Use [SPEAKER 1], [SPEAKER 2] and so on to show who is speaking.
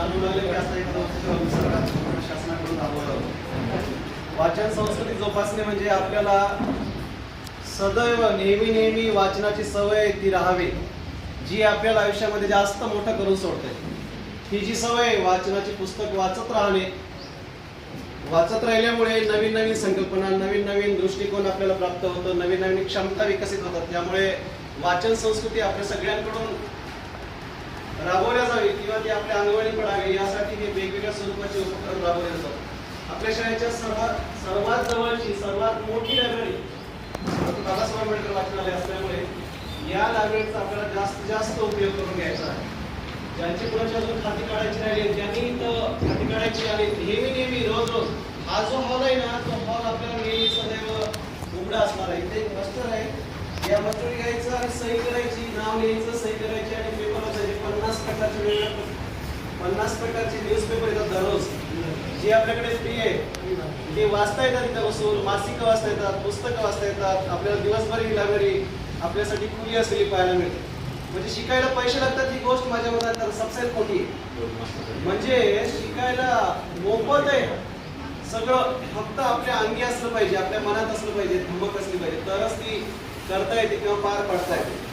[SPEAKER 1] चालू शासनाकडून वाचन संस्कृती जोपासणे म्हणजे आपल्याला सदैव नेहमी नेहमी वाचनाची सवय ती राहावी जी आपल्याला आयुष्यामध्ये जास्त मोठं करून सोडते. ही जी सवय वाचनाची पुस्तक वाचत राहणे वाचत राहिल्यामुळे नवीन नवीन संकल्पना नवीन नवीन दृष्टिकोन आपल्याला प्राप्त होतो नवीन नवीन क्षमता विकसित होतात. त्यामुळे वाचन संस्कृती आपल्या सगळ्यांकडून राबवल्या जावी आपल्या अंगवळी पडावी यासाठी हे वेगवेगळ्या स्वरूपाचे उपक्रम राबवले जातात. आपल्या शाळेच्या सर्वात सर्वात जवळची सर्वात मोठी लायब्ररी बाबासाहेब आंबेडकर वाचनालय असल्यामुळे या लायब्ररीचा आपल्याला जास्तीत जास्त उपयोग करून घ्यायचा आहे. ज्यांची कुणाची अजून खाती काढायची राहिली त्यांनी इथं खाती काढायची आली नेहमी नेहमी रोज रोज हा जो हॉल आहे ना तो हॉल आपल्याला नेहमी सदैव उघडा असणार आहे. इथे एक मास्टर आहे. या मस्टर घ्यायचं आणि सही करायची नाव लिहायचं सही करायची आणि पेपर वाचायचे पन्नास प्रकारचे वेगवेगळे पन्नास प्रकारचे न्यूजपेपर येतात दररोज. जे आपल्याकडे फ्री आहे ते वाचता येतात इथं बसून मासिकं वाचता येतात पुस्तकं वाचता येतात आपल्याला दिवसभर ही लायब्ररी आपल्यासाठी खुली असलेली पाहायला मिळते. म्हणजे शिकायला पैसे लागतात ही गोष्ट माझ्या मतात सबसे मोठी आहे. म्हणजे शिकायला मोफत आहे. सगळं फक्त आपल्या अंगी असलं पाहिजे आपल्या मनात असलं पाहिजे धमक असली पाहिजे. तरच ती करता येते किंवा पार पडता येते.